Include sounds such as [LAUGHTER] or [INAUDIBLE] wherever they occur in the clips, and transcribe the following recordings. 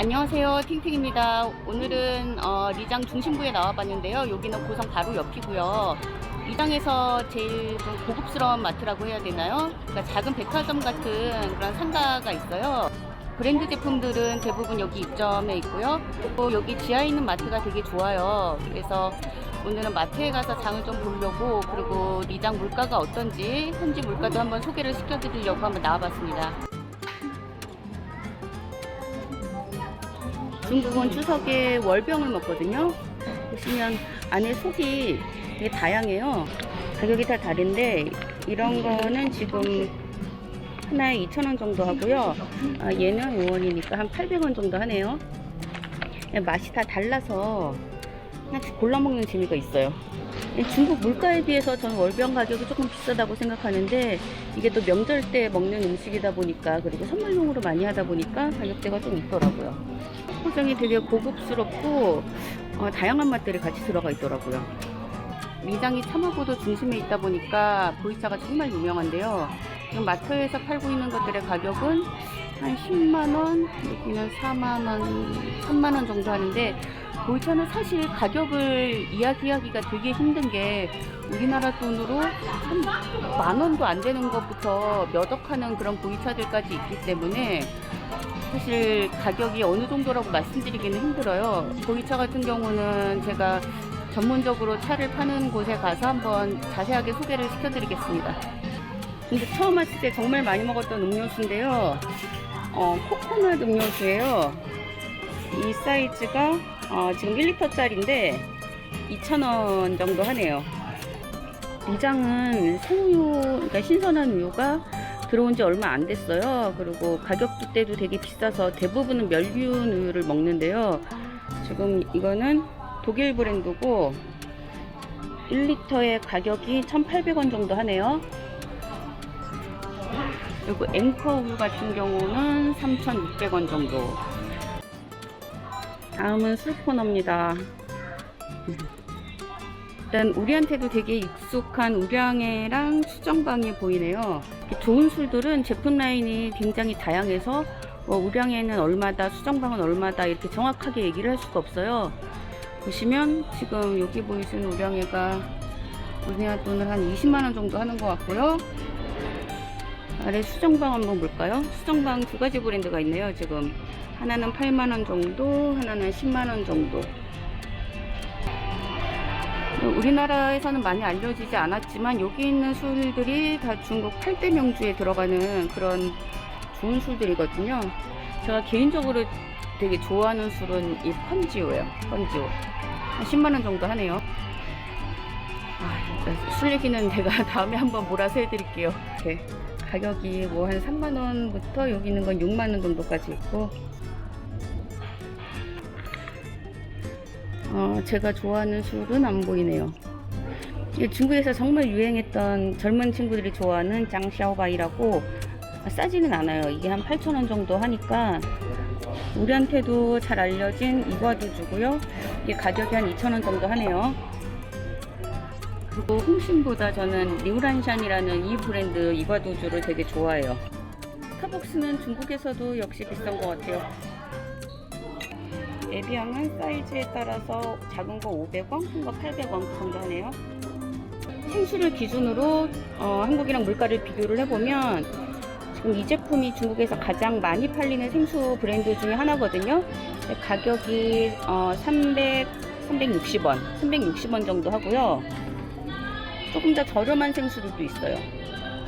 안녕하세요. 팅팅입니다. 오늘은 어, 리장 중심부에 나와봤는데요. 여기는 고성 바로 옆이고요. 리장에서 제일 좀 고급스러운 마트라고 해야 되나요? 그러니까 작은 백화점 같은 그런 상가가 있어요. 브랜드 제품들은 대부분 여기 입점해 있고요. 또 여기 지하에 있는 마트가 되게 좋아요. 그래서 오늘은 마트에 가서 장을 좀 보려고 그리고 리장 물가가 어떤지 현지 물가도 한번 소개를 시켜드리려고 한번 나와봤습니다. 중국은 추석에 월병을 먹거든요. 보시면 안에 속이 되게 다양해요. 가격이 다 다른데 이런 거는 지금 하나에 2,000원 정도 하고요. 아, 얘는 5원이니까 한 800원 정도 하네요. 맛이 다 달라서 하나씩 골라 먹는 재미가 있어요. 중국 물가에 비해서 저는 월병 가격이 조금 비싸다고 생각하는데 이게 또 명절 때 먹는 음식이다 보니까 그리고 선물용으로 많이 하다 보니까 가격대가 좀 있더라고요. 포장이 되게 고급스럽고 어, 다양한 맛들이 같이 들어가 있더라고요. 미장이 참화보도 중심에 있다 보니까 보이차가 정말 유명한데요. 지금 마트에서 팔고 있는 것들의 가격은 한 10만원, 여기는 4만원, 3만원 정도 하는데 보이차는 사실 가격을 이야기하기가 되게 힘든 게 우리나라 돈으로 한 만 원도 안 되는 것부터 몇억 하는 그런 보이차들까지 있기 때문에 사실 가격이 어느 정도라고 말씀드리기는 힘들어요. 보이차 같은 경우는 제가 전문적으로 차를 파는 곳에 가서 한번 자세하게 소개를 시켜드리겠습니다. 근데 처음 왔을 때 정말 많이 먹었던 음료수인데요. 어, 코코넛 음료수예요. 이 사이즈가 어, 지금 1리터짜리인데 2,000원 정도 하네요. 리장은 생우유, 그러니까 신선한 우유가 들어온 지 얼마 안 됐어요. 그리고 가격도 때도 되게 비싸서 대부분은 멸균 우유를 먹는데요. 지금 이거는 독일 브랜드고 1리터의 가격이 1,800원 정도 하네요. 그리고 앵커 우유 같은 경우는 3,600원 정도. 다음은 술 코너입니다. 일단 우리한테도 되게 익숙한 우량회랑 수정방이 보이네요. 좋은 술들은 제품 라인이 굉장히 다양해서 뭐 우량회는 얼마다, 수정방은 얼마다 이렇게 정확하게 얘기를 할 수가 없어요. 보시면 지금 여기 보이시는 우량회가 우리나라 돈을 한 20만 원 정도 하는 것 같고요. 아래 수정방 한번 볼까요? 수정방 두 가지 브랜드가 있네요. 지금 하나는 8만 원 정도, 하나는 10만 원 정도. 우리나라에서는 많이 알려지지 않았지만 여기 있는 술들이 다 중국 8대 명주에 들어가는 그런 좋은 술들이거든요. 제가 개인적으로 되게 좋아하는 술은 이 펀지오예요. 펀지오. 한 10만 원 정도 하네요. 아, 술 얘기는 [LAUGHS] 내가 다음에 한번 몰아서 해드릴게요. 이렇게 가격이 뭐 한 3만 원부터 여기 있는 건 6만 원 정도까지 있고 어, 제가 좋아하는 술은 안 보이네요. 중국에서 정말 유행했던 젊은 친구들이 좋아하는 장샤오바이라고 싸지는 않아요. 이게 한 8,000원 정도 하니까 우리한테도 잘 알려진 이과두주고요. 이게 가격이 한 2,000원 정도 하네요. 그리고 홍신보다 저는 리우란샨이라는 이 브랜드 이과두주를 되게 좋아해요. 스타벅스는 중국에서도 역시 비싼 것 같아요. 에비앙은 사이즈에 따라서 작은 거 500원, 큰 거 800원 그 정도 하네요. 생수를 기준으로 어, 한국이랑 물가를 비교를 해보면 지금 이 제품이 중국에서 가장 많이 팔리는 생수 브랜드 중에 하나거든요. 가격이 어, 300, 360원, 360원 정도 하고요. 조금 더 저렴한 생수들도 있어요.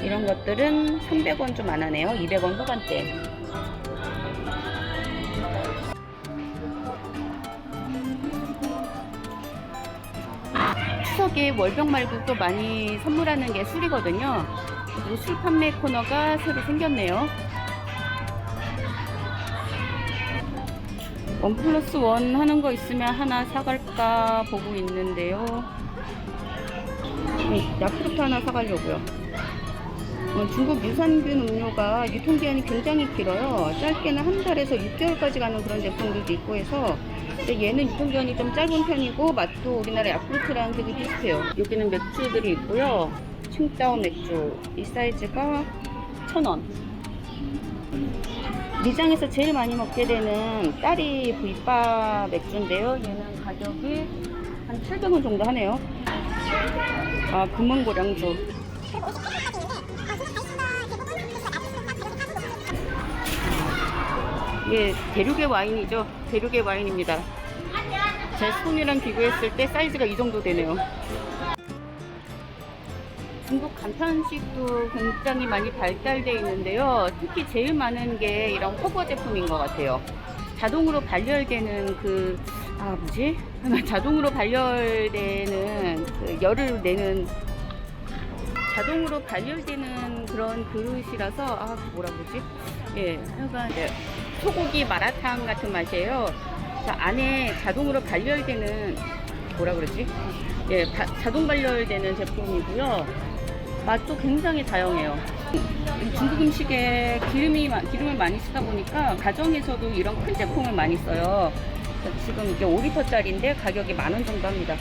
이런 것들은 300원 좀 안 하네요. 200원 후반대. 추석에 월병 말고 또 많이 선물하는 게 술이거든요. 그리고 술 판매 코너가 새로 생겼네요. 원 플러스 원 하는 거 있으면 하나 사갈까 보고 있는데요. 음, 야쿠르트 하나 사가려고요. 어, 중국 유산균 음료가 유통기한이 굉장히 길어요. 짧게는 한 달에서 6개월까지 가는 그런 제품들도 있고 해서 근데 얘는 유통기한이 좀 짧은 편이고 맛도 우리나라 야쿠르트랑 되게 비슷해요. 여기는 맥주들이 있고요. 칭짜오 맥주 이 사이즈가 1,000원. 미장에서 제일 많이 먹게 되는 딸이 부이빠 맥주인데요. 얘는 가격이 한 800원 정도 하네요. 아, 금은고량주. 이게 대륙의 와인이죠. 대륙의 와인입니다. 제 손이랑 비교했을 때 사이즈가 이 정도 되네요. 중국 간편식도 굉장히 많이 발달되어 있는데요. 특히 제일 많은 게 이런 커버 제품인 것 같아요. 자동으로 발열되는 그, 아, 뭐지? 자동으로 발열되는 그 열을 내는 자동으로 발열되는 그런 그릇이라서, 아, 뭐라 그러지? 예, 하여간, 네. 소고기 마라탕 같은 맛이에요. 자, 안에 자동으로 발열되는, 뭐라 그러지? 예, 바- 자동 발열되는 제품이고요. 맛도 굉장히 다양해요. 중국 음식에 기름이 마- 기름을 많이 쓰다 보니까 가정에서도 이런 큰 제품을 많이 써요. 지금 이게 5리터짜리인데 가격이 만 원 정도 합니다.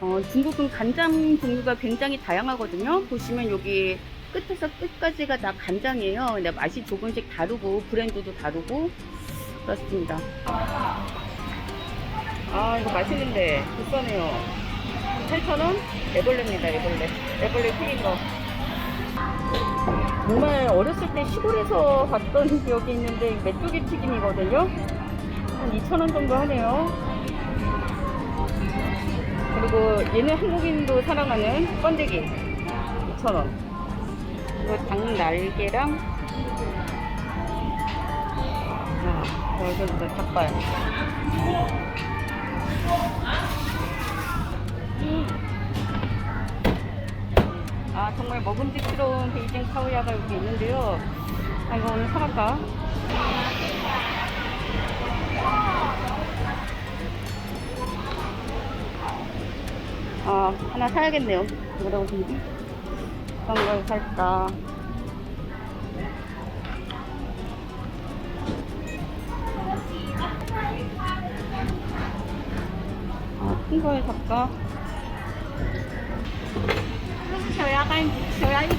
어, 중국은 간장 종류가 굉장히 다양하거든요. 보시면 여기 끝에서 끝까지가 다 간장이에요. 근데 맛이 조금씩 다르고 브랜드도 다르고 그렇습니다. 아 이거 맛있는데 비싸네요. 8,000원? 애벌레입니다, 애벌레. 애벌레 튀긴 거. 정말 어렸을 때 시골에서 봤던 기억이 있는데 메뚜기 튀김이거든요. 한 2,000원 정도 하네요. 그리고 얘는 한국인도 사랑하는 번데기 2,000원. 그리고 닭 날개랑 아, 여기서 닭발. 아 정말 먹음직스러운 베이징 카오야가 여기 있는데요. 아 이거 오늘 사갈까? 아 하나 사야겠네요. 뭐라고 생지 어떤 걸 살까? 아, 큰 걸 살까? 小鸭蛋，小鸭一只。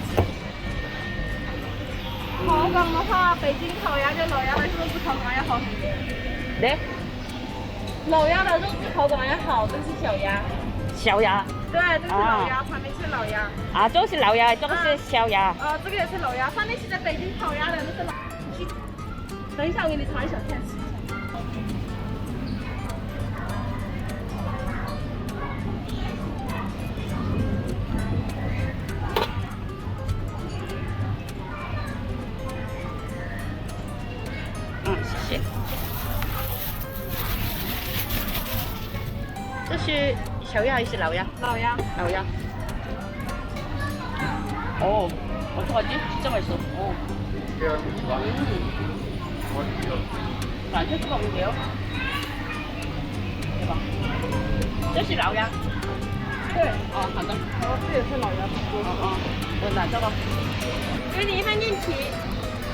口感的话，北京烤鸭跟老鸭的肉质口感要好 很多。 네? 老鸭的肉质口感要好，这是小鸭。小鸭对，这是老鸭，旁边是老鸭。啊，这个是老鸭，这个是小鸭。啊，这个也是老鸭，上面写着北京烤鸭的那是老。等一下，我给你尝一小片试一下。老鸭还是老鸭？老鸭。老鸭。哦，我说的这么熟。哦。反正是空调，对吧？这是老鸭。对，哦，好的，好，这也是老鸭的。哦哦，我拿着吧。给你一份面皮，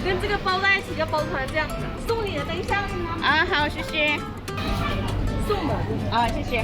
跟这个包在一起就包出来这样，送你的，等一下。啊，好，谢谢。送的。啊，谢谢。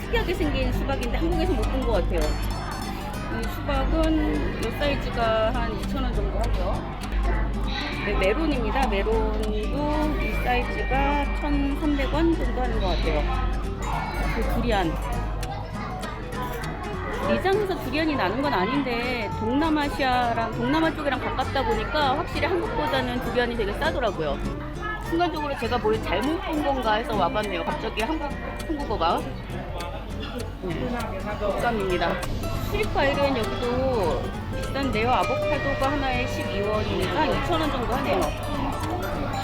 특이하게 생긴 수박인데 한국에서 못 본 것 같아요. 이 수박은 이 사이즈가 한 2,000원 정도 하고요. 네, 메론입니다. 메론도 이 사이즈가 1,300원 정도 하는 것 같아요. 그 두리안. 미장에서 두리안이 나는 건 아닌데 동남아시아랑 동남아 쪽이랑 가깝다 보니까 확실히 한국보다는 두리안이 되게 싸더라고요. 순간적으로 제가 뭘 잘못 본 건가 해서 와봤네요. 갑자기 한국 한국어가 독감입니다. 수입 과일은 여기도 비싼데요. 아보카도가 하나에 12원이니까 2,000원 정도 하네요.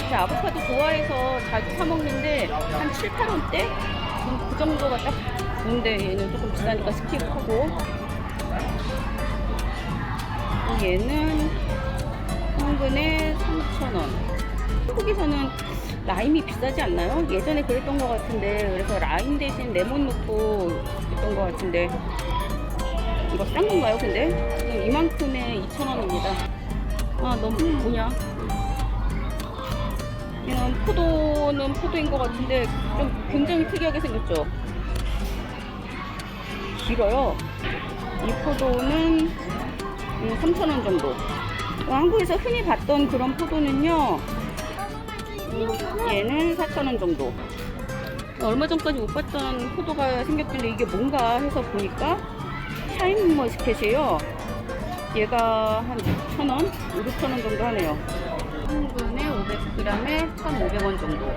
제가 아보카도 좋아해서 자주 사 먹는데 한 7, 8원대? 그 정도가 딱 좋은데 얘는 조금 비싸니까 스킵하고 얘는 한 근에 3,000원 한국에서는 라임이 비싸지 않나요? 예전에 그랬던 것 같은데 그래서 라임 대신 레몬 넣고 했던 것 같은데. 이거 싼 건가요 근데? 이만큼에 2,000원입니다. 아 너무 뭐냐? 이건 포도는 포도인 것 같은데 좀 굉장히 특이하게 생겼죠? 길어요. 이 포도는 3,000원 정도. 어, 한국에서 흔히 봤던 그런 포도는요 음, 얘는 4,000원 정도. 얼마 전까지 못 봤던 포도가 생겼길래 이게 뭔가 해서 보니까 샤인 머스켓이에요. 얘가 한 6,000원? 5, 6,000원 정도 하네요. 한 분에 500g에 1,500원 정도.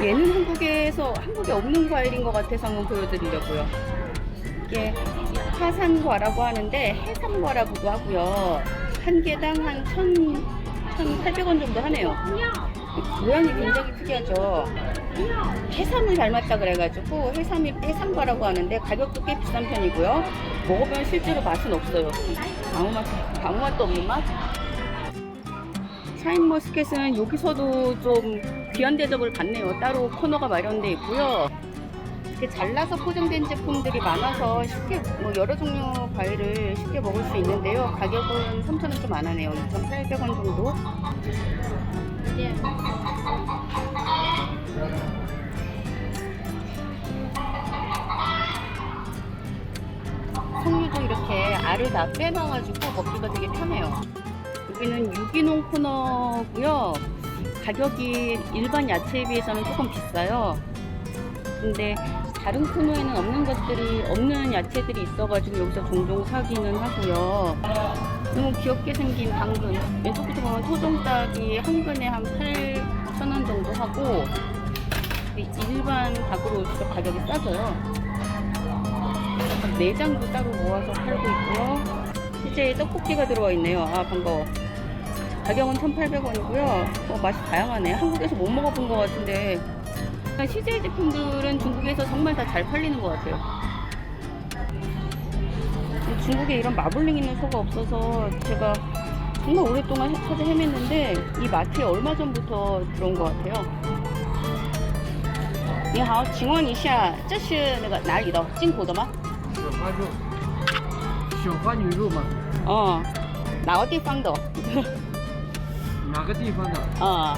얘는 한국에서 한국에 없는 과일인 것 같아서 한번 보여드리려고요. 이게 화산과라고 하는데 해산과라고도 하고요. 한 개당 한 1,000, 1,800원 정도 하네요. 모양이 굉장히 특이하죠. 해삼을 닮았다 그래가지고 해삼이 해삼과라고 하는데 가격도 꽤 비싼 편이고요. 먹어보면 실제로 맛은 없어요. 아무 맛 아무 맛도 없는 맛? 샤인머스켓은 여기서도 좀 귀한 대접을 받네요. 따로 코너가 마련되어 있고요 이렇게 잘라서 포장된 제품들이 많아서 쉽게 뭐 여러 종류 과일을 쉽게 먹을 수 있는데요 가격은 3,000원 좀 안 하네요 2,800원 정도 석류도 이렇게 알을 다 빼놔가지고 먹기가 되게 편해요. 여기는 유기농 코너고요. 가격이 일반 야채에 비해서는 조금 비싸요. 근데 다른 코너에는 없는 것들이 없는 야채들이 있어가지고 여기서 종종 사기는 하고요. 너무 귀엽게 생긴 당근 왼쪽부터 보면 토종닭이 한 근에 한 8,000원 정도 하고 일반 닭으로 진짜 가격이 싸져요. 내장도 따로 모아서 팔고 있고요. 실제 떡볶이가 들어와 있네요. 아 반가워. 가격은 1,800원이고요. 어, 맛이 다양하네. 한국에서 못 먹어본 것 같은데 CJ 제품들은 중국에서 정말 다 잘 팔리는 것 같아요. 중국에 이런 마블링 있는 소가 없어서 제가 정말 오랫동안 찾아 헤맸는데 이 마트에 얼마 전부터 들어온 것 같아요. 你好，请问一下，这是那个哪里的？进口的吗？小花肉，小花牛肉吗？哦，哪个地方的？哪个地方的？[LAUGHS] 啊、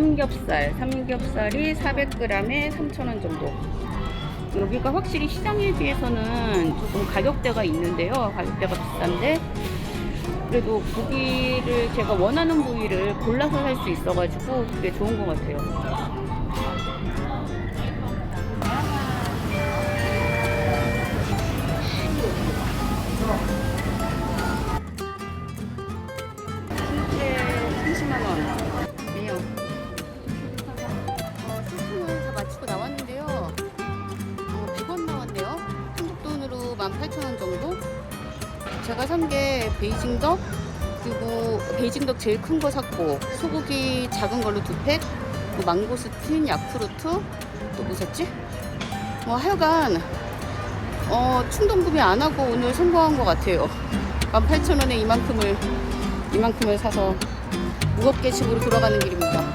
삼겹살, 삼겹살이 400g에 3,000원 정도. 여기가 확실히 시장에 비해서는 조금 가격대가 있는데요. 가격대가 비싼데 그래도 고기를 제가 원하는 부위를 골라서 살 수 있어가지고 그게 좋은 것 같아요. 마치고 나왔는데요. 어, 100원 나왔네요. 한국 돈으로 18,000원 정도? 제가 산 게 베이징 덕 그리고 베이징 덕 제일 큰 거 샀고 소고기 작은 걸로 두 팩, 또 망고스틴, 야쿠르트 또 뭐 샀지? 뭐 하여간 어, 충동 구매 안 하고 오늘 성공한 것 같아요. 18,000원에 이만큼을 이만큼을 사서 무겁게 집으로 돌아가는 길입니다.